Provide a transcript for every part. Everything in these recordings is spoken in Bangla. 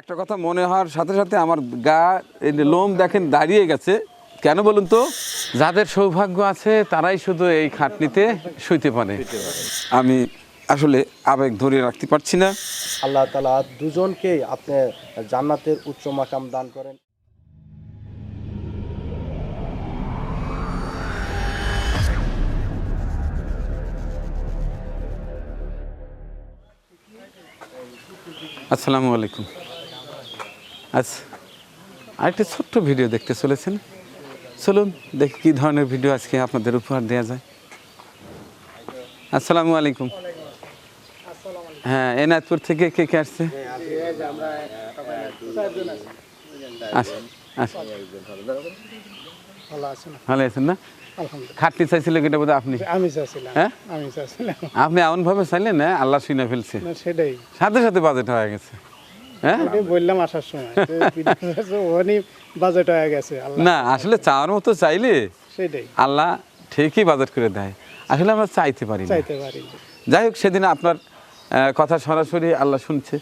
একটা কথা মনে হওয়ার সাথে সাথে আমার গা এই লোম দেখেন দাঁড়িয়ে গেছে। কেন বলুন তো? যাদের সৌভাগ্য আছে তারাই শুধু এই খাটনিতে শুইতে পারে। আমি আসলে আবেগ ধরে রাখতে পারছি না। আল্লাহ তালা দুজনকেই আপনি জান্নাতের উচ্চ মাকাম দান করেন। আসসালামু আলাইকুম। আচ্ছা। আরেকটি ছোট্ট ভিডিও দেখতে চলেছেন। চলুন দেখি কী ধরনের ভিডিও আজকে আপনাদের উপহার দেওয়া যায়। আসসালামু আলাইকুম। হ্যাঁ এনায়তপুর থেকে কে কে আসছে? আচ্ছা আচ্ছা। ভালো আছেন? না? খাটনি চাইছিল কেটা বোধহয় আপনি? আমি হ্যাঁ? আমি আপনি এমনভাবে চাইলেন না আল্লাহ শুনে ফেলছে। সেটাই। সাথে সাথে বাজেট হয়ে গেছে। হ্যাঁ বললাম আসার সময়। বাজেট হয়ে গেছে না আসলে চাওয়ার মতো চাইলে সেটাই। আল্লাহ ঠিকই বাজেট করে দেয়। আসলে আমরা চাইতে পারি চাইতে পারি যাই হোক সেদিন আপনার কথা সরাসরি আল্লাহ শুনছে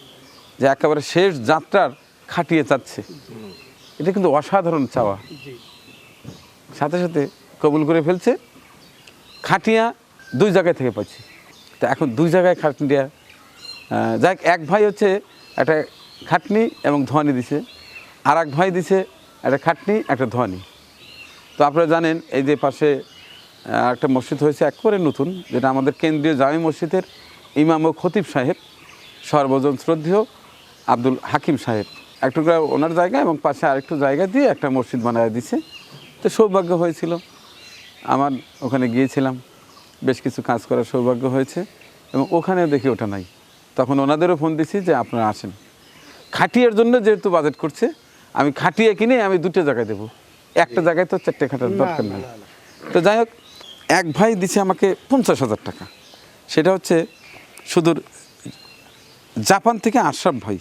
যে একেবারে শেষ যাত্রার খাটিয়ে চাচ্ছে। এটা কিন্তু অসাধারণ চাওয়া। সাথে সাথে কবুল করে ফেলছে। খাটিয়া দুই জায়গায় থেকে পাচ্ছি। তো এখন দুই জায়গায় খাটনিয়া যাক এক ভাই হচ্ছে একটা খাটনি এবং ধোয়ানি দিছে। আর এক ভাই দিছে, একটা খাটনি, একটা ধোয়ানি। তো আপনারা জানেন, এই যে পাশে একটা মসজিদ হয়েছে একবারে নতুন, যেটা আমাদের কেন্দ্রীয় জামি মসজিদের ইমাম ও খতিব সাহেব, সর্বজন শ্রদ্ধেয় আব্দুল হাকিম সাহেব। এক টুকরা ওনার জায়গা এবং পাশে আরেকটু জায়গা দিয়ে একটা মসজিদ বানায় দিছে। তো সৌভাগ্য হয়েছিল। আমার ওখানে গিয়েছিলাম, বেশ কিছু কাজ করার সৌভাগ্য হয়েছে এবং ওখানে দেখি ওটা নাই। তখন ওনাদেরও ফোন দিছি যে আপনারা আসেন। খাটিয়ার জন্য যেহেতু বাজেট করছে আমি খাটিয়ে কিনে আমি দুটো জায়গায় দেবো। একটা জায়গায় তো চারটে খাটার দরকার নেই। তো যাই হোক এক ভাই দিছে আমাকে পঞ্চাশ হাজার টাকা। সেটা হচ্ছে সুদূর জাপান থেকে আশরাফ ভাই।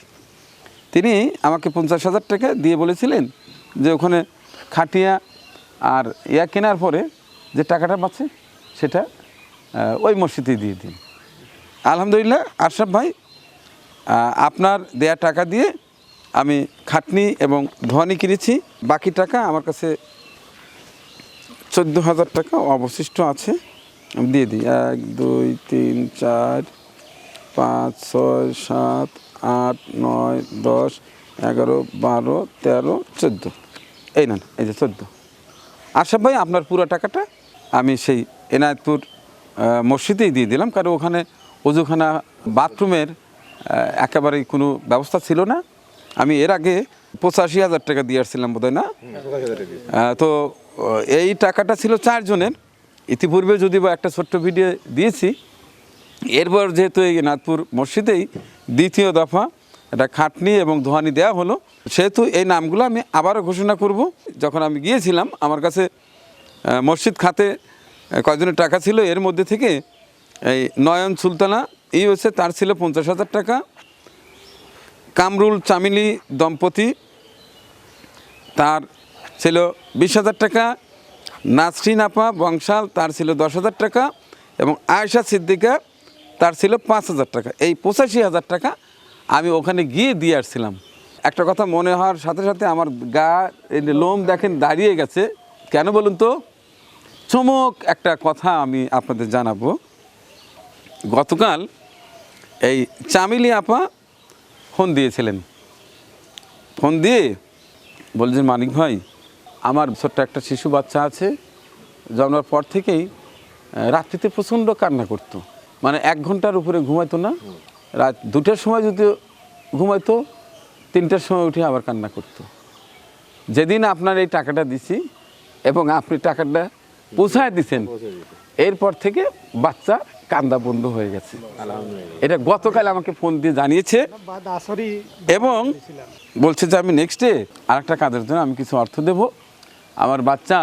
তিনি আমাকে পঞ্চাশ হাজার টাকা দিয়ে বলেছিলেন যে ওখানে খাটিয়া আর ইয়া কেনার পরে যে টাকাটা পাচ্ছে সেটা ওই মসজিদেই দিয়ে দিন। আলহামদুলিল্লাহ আশরাফ ভাই আপনার দেয়া টাকা দিয়ে আমি খাটনি এবং ধোয়ানি কিনেছি। বাকি টাকা আমার কাছে চোদ্দ হাজার টাকা অবশিষ্ট আছে। আমি দিয়ে দিই। এক, দুই, তিন, চার, পাঁচ, ছয়, সাত, আট, নয়, দশ, এগারো, বারো, তেরো, চোদ্দ। এই না এই যে চোদ্দ। আশরাফ ভাই, আপনার পুরো টাকাটা আমি সেই এনায়তপুর মসজিদেই দিয়ে দিলাম। কারণ ওখানে অজুখানা বাথরুমের একেবারেই কোনো ব্যবস্থা ছিল না। আমি এর আগে পঁচাশি হাজার টাকা দিয়ে আসছিলাম বোধহয় না? তো এই টাকাটা ছিল চারজনের। ইতিপূর্বে যদি বা একটা ছোট্ট ভিডিও দিয়েছি এরপর যেহেতু এই নাথপুর মসজিদেই দ্বিতীয় দফা এটা খাটনি এবং ধোয়ানি দেওয়া হলো সেহেতু এই নামগুলো আমি আবারও ঘোষণা করব। যখন আমি গিয়েছিলাম আমার কাছে মসজিদ খাতে আহ, কয়জনের টাকা ছিল। এর মধ্যে থেকে এই নয়ন সুলতানা এই হচ্ছে তার ছিল পঞ্চাশ হাজার টাকা। কামরুল চামিলি দম্পতি, তার ছিল বিশ হাজার টাকা। নাসরিন আপা বংশাল, তার ছিল দশ হাজার টাকা। এবং আয়েশা সিদ্দিকা, তার ছিল পাঁচ হাজার টাকা। এই পঁচাশি হাজার টাকা আমি ওখানে গিয়ে দিয়ে আসছিলাম। একটা কথা মনে হওয়ার সাথে সাথে আমার গা লোম দেখেন, দাঁড়িয়ে গেছে। কেন বলুন তো? চমক একটা কথা আমি আপনাদের জানাব। গতকাল এই চামিলি আপা ফোন দিয়েছিলেন। ফোন দিয়ে বলছেন মানিক ভাই আমার ছোট্ট একটা শিশু বাচ্চা আছে জন্মার পর থেকেই রাত্রিতে প্রচণ্ড কান্না করতো। মানে এক ঘণ্টার উপরে ঘুমাইতো না। রাত দুটার সময় যদি ঘুমাইতো তিনটার সময় উঠে আবার কান্না করতো। যেদিন আপনার এই টাকাটা দিছি এবং আপনি টাকাটা পৌঁছায় দিছেন এরপর থেকে বাচ্চা কান্দা বন্ধ হয়ে গেছে। এটা গতকাল আমাকে ফোন দিয়ে জানিয়েছে এবং বলছে যে আমি নেক্সট ডে আরেকটা কাজের জন্য আমি কিছু অর্থ দেব। আমার বাচ্চা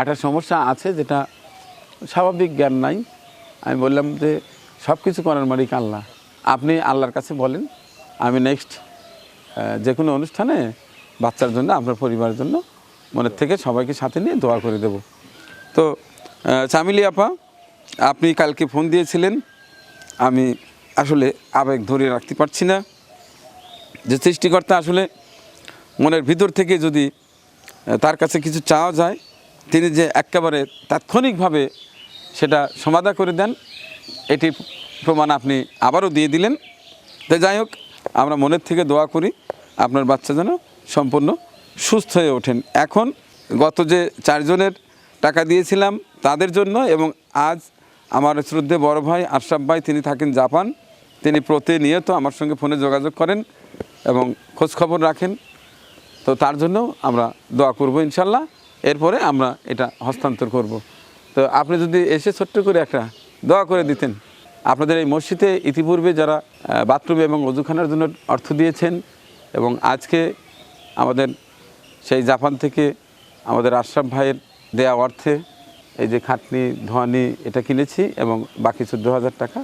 একটা সমস্যা আছে যেটা স্বাভাবিক জ্ঞান নাই। আমি বললাম যে সব কিছু করার মালিক আল্লাহ। আপনি আল্লাহর কাছে বলেন আমি নেক্সট যে কোনো অনুষ্ঠানে বাচ্চার জন্য আপনার পরিবারের জন্য মনের থেকে সবাইকে সাথে নিয়ে দোয়া করে দেব। তো চামিলি আপা আপনি কালকে ফোন দিয়েছিলেন, আমি আসলে আবেগ ধরে রাখতে পারছি না। যে সৃষ্টিকর্তা আসলে মনের ভিতর থেকে যদি তার কাছে কিছু চাওয়া যায়, তিনি যে একেবারে তাৎক্ষণিকভাবে সেটা সমাধা করে দেন, এটি প্রমাণ আপনি আবারও দিয়ে দিলেন। তো যাই হোক, আমরা মনের থেকে দোয়া করি, আপনার বাচ্চা যেন সম্পূর্ণ সুস্থ হয়ে ওঠেন। এখন গত যে চারজনের টাকা দিয়েছিলাম, তাদের জন্য এবং আজ আমার শ্রদ্ধে বড় ভাই আশরাফ ভাই, তিনি থাকেন জাপান। তিনি প্রতিনিয়ত আমার সঙ্গে ফোনে যোগাযোগ করেন এবং খোঁজখবর রাখেন। তো তার জন্য আমরা দোয়া করব ইনশাল্লাহ। এরপরে আমরা এটা হস্তান্তর করব। তো আপনি যদি এসে ছোট্ট করে একটা দোয়া করে দিতেন। আপনাদের এই মসজিদে ইতিপূর্বে যারা বাথরুম এবং অজুখানার জন্য অর্থ দিয়েছেন এবং আজকে আমাদের সেই জাপান থেকে আমাদের আশরাফ ভাইয়ের দেয়া অর্থে এই যে খাটনি ধোয়ানি এটা কিনেছি এবং বাকি চোদ্দ হাজার টাকা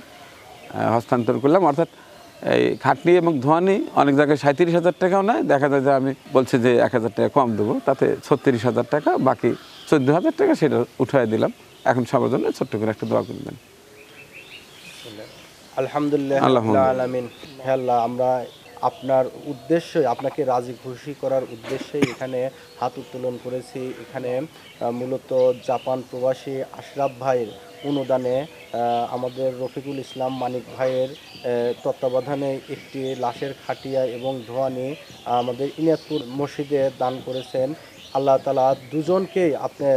হস্তান্তর করলাম। অর্থাৎ এই খাটনি এবং ধোয়ানি অনেক জায়গায় সাঁত্রিশ হাজার টাকাও নেয়। দেখা যায় যে আমি বলছি যে এক হাজার টাকা কম দেবো তাতে ছত্রিশ হাজার টাকা বাকি চোদ্দ হাজার টাকা সেটা উঠাই দিলাম। এখন সবার জন্য ছোট্ট করে একটা দোয়া করবেন। আলহামদুলিল্লাহ। আলামিন। হে আল্লাহ আমরা আপনার উদ্দেশ্যে, আপনাকে রাজি খুশি করার উদ্দেশ্যে এখানে হাত উত্তোলন করেছি। এখানে মূলত জাপান প্রবাসী আশরাফ ভাইয়ের অনুদানে আমাদের রফিকুল ইসলাম মানিক ভাইয়ের তত্ত্বাবধানে একটি লাশের খাটিয়া এবং ধোয়ানি আমাদের ইনাজপুর মসজিদে দান করেছেন। আল্লাহ তালা দুজনকেই আপনি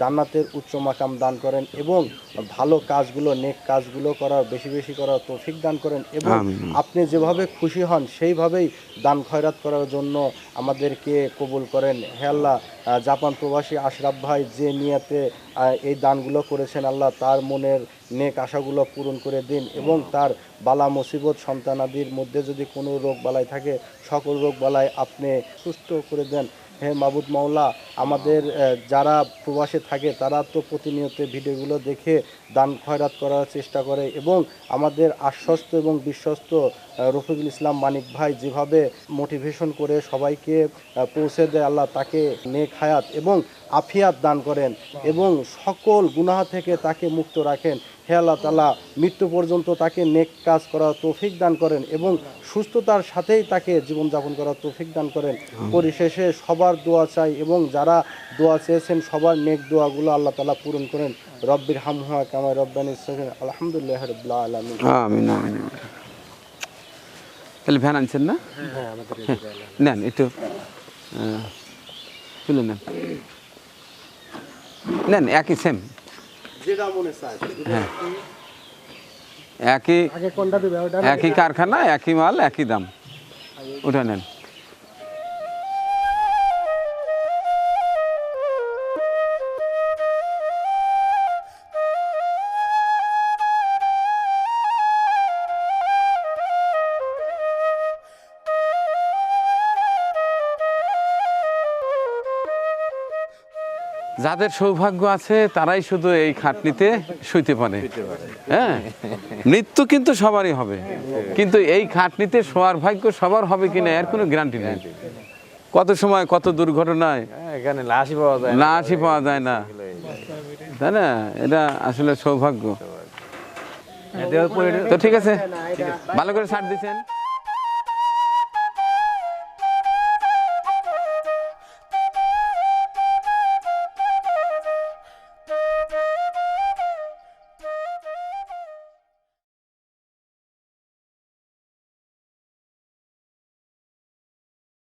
জান্নাতের উচ্চ মাকাম দান করেন এবং ভালো কাজগুলো নেক কাজগুলো করার বেশি বেশি করার তৌফিক দান করেন এবং আপনি যেভাবে খুশি হন সেইভাবেই দান খয়রাত করার জন্য আমাদেরকে কবুল করেন। হে আল্লাহ জাপান প্রবাসী আশরাফ ভাই যে নিয়াতে এই দানগুলো করেছেন আল্লাহ তার মনের নেক আশাগুলো পূরণ করে দিন এবং তার বালা মুসিবত সন্তানাদির মধ্যে যদি কোনো রোগ বালাই থাকে সকল রোগ বালাই আপনি সুস্থ করে দেন। হে মাবুদ মাওলা, আমাদের যারা প্রবাসে থাকে, তারা তো প্রতিনিয়ত ভিডিওগুলো দেখে দান খয়রাত করার চেষ্টা করে এবং আমাদের আশ্বস্ত এবং বিশ্বস্ত রফিকুল ইসলাম মানিক ভাই যেভাবে মোটিভেশন করে সবাইকে পৌঁছে দেয় আল্লাহ তাকে নেক হায়াত এবং আফিয়াত দান করেন এবং সকল গুনাহ থেকে তাকে মুক্ত রাখেন। হে আল্লাহ তালা মৃত্যু পর্যন্ত তাকে নেক কাজ করার তৌফিক দান করেন এবং সুস্থতার সাথেই তাকে জীবনযাপন করার তৌফিক দান করেন। পরিশেষে সবার দোয়া চাই এবং যারা দোয়া চেয়েছেন সবার নেক দোয়াগুলো আল্লাহ তালা পূরণ করেন। রব্বির হামহা কামায় রব্বানি আলহামদুলিল্লাহ রবিল্লা আলমিন। তাহলে ভ্যান আনছেন না? হ্যাঁ, নেন একটু তুলে নেন। নেন একই সেম হ্যাঁ। একই একই কারখানা একই মাল একই দাম। ওটা নেন। যাদের সৌভাগ্য আছে তারাই শুধু এই খাটনিতে শুইতে পারে। হ্যাঁ? মৃত্যু কিন্তু সবারই হবে। কিন্তু এই খাটনিতে শোয়ার ভাগ্য সবার হবে কিনা এর কোনো গ্যারান্টি নেই। কত সময় কত দুর্ঘটনায় এখানে লাশই পাওয়া যায়। লাশই পাওয়া যায় না। তাই না? এটা আসলে সৌভাগ্য। তো ঠিক আছে। ভালো করে ছাড় দিচ্ছেন